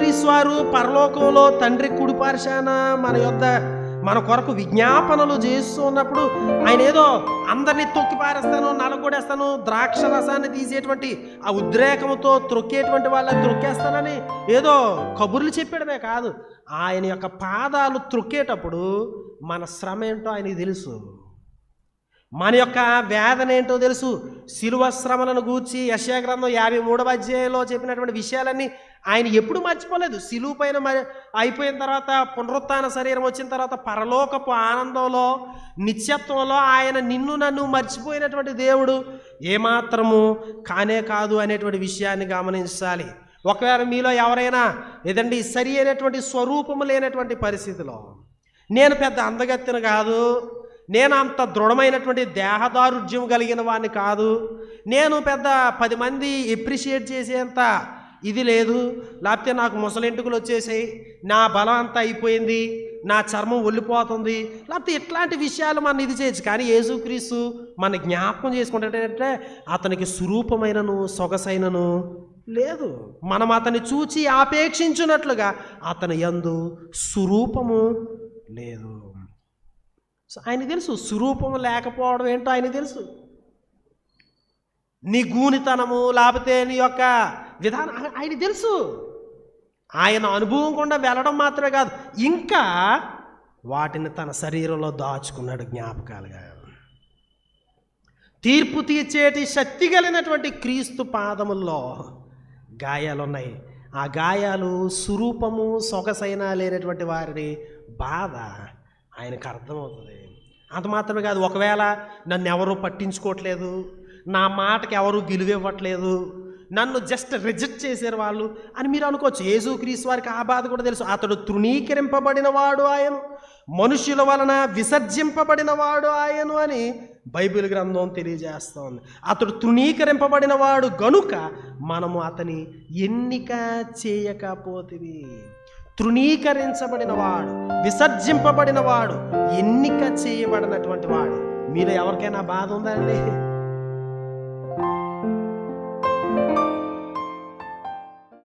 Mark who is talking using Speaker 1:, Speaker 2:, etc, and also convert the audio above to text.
Speaker 1: యేసుక్రీస్తు వారు పరలోకంలో తండ్రి కుడిపార్శాన మన యొద్ద మన కొరకు విజ్ఞాపనలు చేస్తూ ఉన్నప్పుడు ఆయన ఏదో అందరినీ తొక్కి పారేస్తాను నలగొడేస్తాను ద్రాక్ష రసాన్ని తీసేటువంటి ఆ ఉద్రేకంతో త్రొక్కేటువంటి వాళ్ళని త్రొక్కేస్తానని ఏదో కబుర్లు చెప్పడమే కాదు. ఆయన యొక్క పాదాలు త్రొక్కేటప్పుడు మన శ్రమ ఏంటో ఆయనకి తెలుసు. మన యొక్క వేదన ఏంటో తెలుసు. శిలువ శ్రమలను గూర్చి యశాగ్రంథం యాభై మూడవ అధ్యాయంలో చెప్పినటువంటి విషయాలన్నీ ఆయన ఎప్పుడు మర్చిపోలేదు. శిలువ పైన మరి అయిపోయిన తర్వాత పునరుత్న శరీరం వచ్చిన తర్వాత పరలోకపు ఆనందంలో నిత్యత్వంలో ఆయన నిన్ను నన్ను మర్చిపోయినటువంటి దేవుడు ఏమాత్రము కానే కాదు అనేటువంటి విషయాన్ని గమనించాలి. ఒకవేళ మీలో ఎవరైనా ఏదండి సరి అయినటువంటి స్వరూపము లేనటువంటి పరిస్థితిలో నేను పెద్ద అందగత్తెన కాదు నేను అంత దృఢమైనటువంటి దేహదారుఢ్యం కలిగిన వాడిని కాదు. నేను పెద్ద పది మంది ఎప్రిషియేట్ చేసేంత ఇది లేదు. లేకపోతే నాకు ముసలింటుకులు వచ్చేసాయి. నా బలం అంతా అయిపోయింది. నా చర్మం ఒళ్ళిపోతుంది. లేకపోతే ఇట్లాంటి విషయాలు మనం ఇది చేయొచ్చు. కానీ యేసుక్రీస్తు మన జ్ఞాపకం చేసుకుంటే అతనికి స్వరూపమైనను సొగసైనను లేదు. మనం అతన్ని చూచి ఆపేక్షించున్నట్లుగా అతని యందు స్వరూపము లేదు. సో ఆయన తెలుసు స్వరూపం లేకపోవడం ఏంటో ఆయన తెలుసు. నీ గూనితనము లేకపోతే నీ యొక్క విధానం ఆయన తెలుసు. ఆయన అనుభవం కూడా వెళ్ళడం మాత్రమే కాదు ఇంకా వాటిని తన శరీరంలో దాచుకున్నాడు జ్ఞాపకాలుగా. తీర్పు తీర్చేటి శక్తి కలిగినటువంటి క్రీస్తు పాదముల్లో గాయాలు ఉన్నాయి ఆ గాయాలు స్వరూపము సొగసైన లేనటువంటి వారిని బాధ ఆయనకు అర్థమవుతుంది. అంత మాత్రమే కాదు ఒకవేళ నన్ను ఎవరు పట్టించుకోవట్లేదు నా మాటకి ఎవరు విలువివ్వట్లేదు నన్ను జస్ట్ రిజెక్ట్ చేశారు వాళ్ళు అని మీరు అనుకోవచ్చు. యేసుక్రీస్తు వారికి ఆ బాధ కూడా తెలుసు. అతడు తృణీకరింపబడిన వాడు ఆయన మనుషుల వలన విసర్జింపబడిన వాడు ఆయను అని బైబిల్ గ్రంథం తెలియజేస్తోంది. అతడు తృణీకరింపబడిన వాడు గనుక మనము అతని ఎన్నిక చేయకపోతే తృణీకరించబడిన వాడు విసర్జింపబడిన వాడు ఎన్నిక చేయబడినటువంటి వాడు. మీలో ఎవరికైనా బాధ ఉందండి